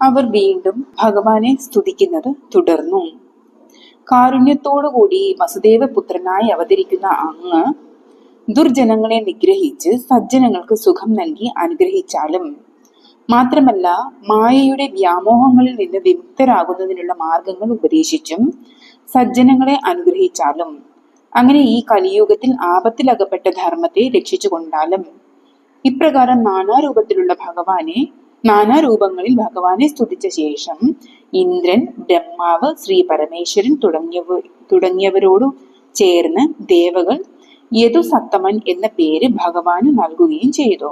അവർ വീണ്ടും ഭഗവാനെ സ്തുതിക്കുന്നത് തുടർന്നു. കാരുണ്യത്തോടുകൂടി വസുദേവ പുത്രനായി അവതരിക്കുന്ന അങ്ങ് ദുർജനങ്ങളെ നിഗ്രഹിച്ച് സജ്ജനങ്ങൾക്ക് സുഖം നൽകി അനുഗ്രഹിച്ചാലും മാത്രമല്ല മായയുടെ വ്യാമോഹങ്ങളിൽ നിന്ന് വിമുക്തരാകുന്നതിനുള്ള മാർഗങ്ങൾ ഉപദേശിച്ചും സജ്ജനങ്ങളെ അനുഗ്രഹിച്ചാലും അങ്ങനെ ഈ കലിയുഗത്തിൽ ആപത്തിലകപ്പെട്ട ധർമ്മത്തെ രക്ഷിച്ചു കൊണ്ടാലും ഇപ്രകാരം നാനാരൂപത്തിലുള്ള ഭഗവാനെ നാനാരൂപങ്ങളിൽ ഭഗവാനെ സ്തുതിച്ച ശേഷം ഇന്ദ്രൻ ബ്രഹ്മാവ് ശ്രീ പരമേശ്വരൻ തുടങ്ങിയവ തുടങ്ങിയവരോടു ചേർന്ന് ദേവകൾ യദു സത്തമൻ എന്ന പേര് ഭഗവാന് നൽകുകയും ചെയ്തു.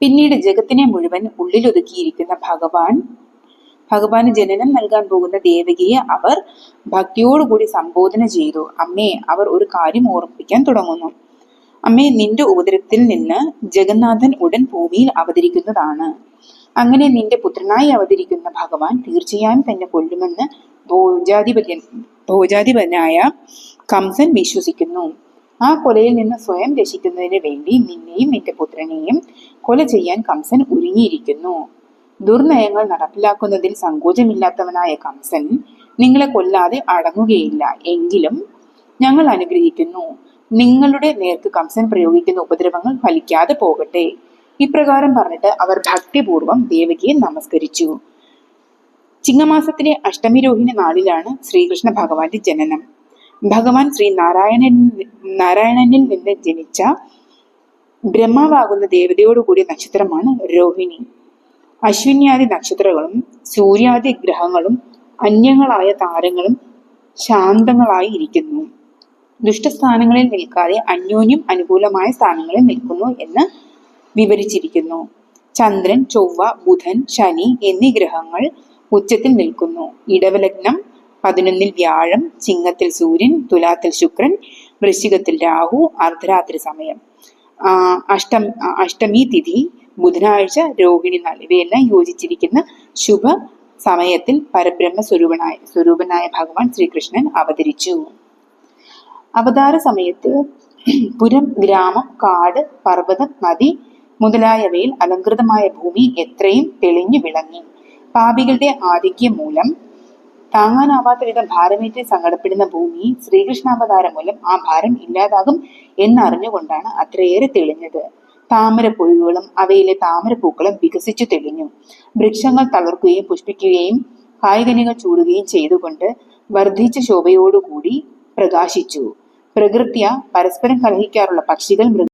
പിന്നീട് ജഗത്തിനെ മുഴുവൻ ഉള്ളിലൊതുക്കിയിരിക്കുന്ന ഭഗവാൻ ഭഗവാന് ജനനം നൽകാൻ പോകുന്ന ദേവകിയെ അവർ ഭക്തിയോടുകൂടി സംബോധന ചെയ്തു. അമ്മേ അവർ ഒരു കാര്യം ഓർമ്മിപ്പിക്കാൻ തുടങ്ങുന്നു. അമ്മേ നിന്റെ ഉപദ്രവത്തിൽ നിന്ന് ജഗന്നാഥൻ ഉടൻ ഭൂമിയിൽ അവതരിക്കുന്നതാണ്. അങ്ങനെ നിന്റെ പുത്രനായി അവതരിക്കുന്ന ഭഗവാൻ തീർച്ചയായും തന്നെ കൊല്ലുമെന്ന് ഭോജാധിപത്യൻ ഭോജാധിപനായ കംസൻ വിശ്വസിക്കുന്നു. ആ കൊലയിൽ നിന്ന് സ്വയം രക്ഷിക്കുന്നതിന് വേണ്ടി നിന്നെയും നിന്റെ പുത്രനെയും കൊല ചെയ്യാൻ കംസൻ ഒരുങ്ങിയിരിക്കുന്നു. ദുർനയങ്ങൾ നടപ്പിലാക്കുന്നതിൽ സങ്കോചമില്ലാത്തവനായ കംസൻ നിങ്ങളെ കൊല്ലാതെ അടങ്ങുകയില്ല. എങ്കിലും ഞങ്ങൾ അനുഗ്രഹിക്കുന്നു. നിങ്ങളുടെ നേർക്ക് കംസൻ പ്രയോഗിക്കുന്ന ഉപദ്രവങ്ങൾ ഫലിക്കാതെ പോകട്ടെ. ഇപ്രകാരം പറഞ്ഞിട്ട് അവർ ഭക്തിപൂർവം ദേവകിയെ നമസ്കരിച്ചു. ചിങ്ങമാസത്തിലെ അഷ്ടമി രോഹിണി നാളിലാണ് ശ്രീകൃഷ്ണ ഭഗവാന്റെ ജനനം. ഭഗവാൻ ശ്രീ നാരായണൻ നാരായണനിൽ നിന്ന് ജനിച്ച ബ്രഹ്മാവാകുന്ന ദേവതയോടുകൂടിയ നക്ഷത്രമാണ് രോഹിണി. അശ്വിന്യാദി നക്ഷത്രങ്ങളും സൂര്യാദി ഗ്രഹങ്ങളും അന്യങ്ങളായ താരങ്ങളും ശാന്തങ്ങളായി ഇരിക്കുന്നു. ദുഷ്ടസ്ഥാനങ്ങളിൽ നിൽക്കാതെ അന്യോന്യം അനുകൂലമായ സ്ഥാനങ്ങളിൽ നിൽക്കുന്നു എന്ന് വിവരിച്ചിരിക്കുന്നു. ചന്ദ്രൻ ചൊവ്വ ബുധൻ ശനി എന്നീ ഗ്രഹങ്ങൾ ഉച്ചത്തിൽ നിൽക്കുന്നു. ഇടവലഗ്നം പതിനൊന്നിൽ വ്യാഴം ചിങ്ങത്തിൽ സൂര്യൻ തുലാത്തിൽ ശുക്രൻ വൃശ്ചികത്തിൽ രാഹു അർദ്ധരാത്രി സമയം. അഷ്ടം അഷ്ടമി തിഥി ബുധനാഴ്ച രോഹിണി നാൾ ഇവയെല്ലാം യോജിച്ചിരിക്കുന്ന ശുഭ സമയത്തിൽ പരബ്രഹ്മ സ്വരൂപനായ സ്വരൂപനായ ഭഗവാൻ ശ്രീകൃഷ്ണൻ അവതരിച്ചു. അവതാര സമയത്ത് പുരം ഗ്രാമം കാട് പർവതം നദി മുതലായവയിൽ അലങ്കൃതമായ ഭൂമി എത്രയും തെളിഞ്ഞു വിളങ്ങി. പാപികളുടെ ആധിക്യം മൂലം താങ്ങാനാവാത്ത വിധം ഭാരമേറ്റ് സങ്കടപ്പെടുന്ന ഭൂമി ശ്രീകൃഷ്ണാവതാരം മൂലം ആ ഭാരം ഇല്ലാതാകും എന്നറിഞ്ഞുകൊണ്ടാണ് അത്രയേറെ തെളിഞ്ഞത്. താമരപ്പൊയ്കളും അവയിലെ താമരപ്പൂക്കളും വികസിച്ചു തെളിഞ്ഞു. വൃക്ഷങ്ങൾ തളർക്കുകയും പുഷ്പിക്കുകയും കായികനികൾ ചൂടുകയും ചെയ്തുകൊണ്ട് വർദ്ധിച്ച ശോഭയോടുകൂടി പ്രകാശിച്ചു. പ്രകൃത്യ പരസ്പരം കലഹിക്കാറുള്ള പക്ഷികൾ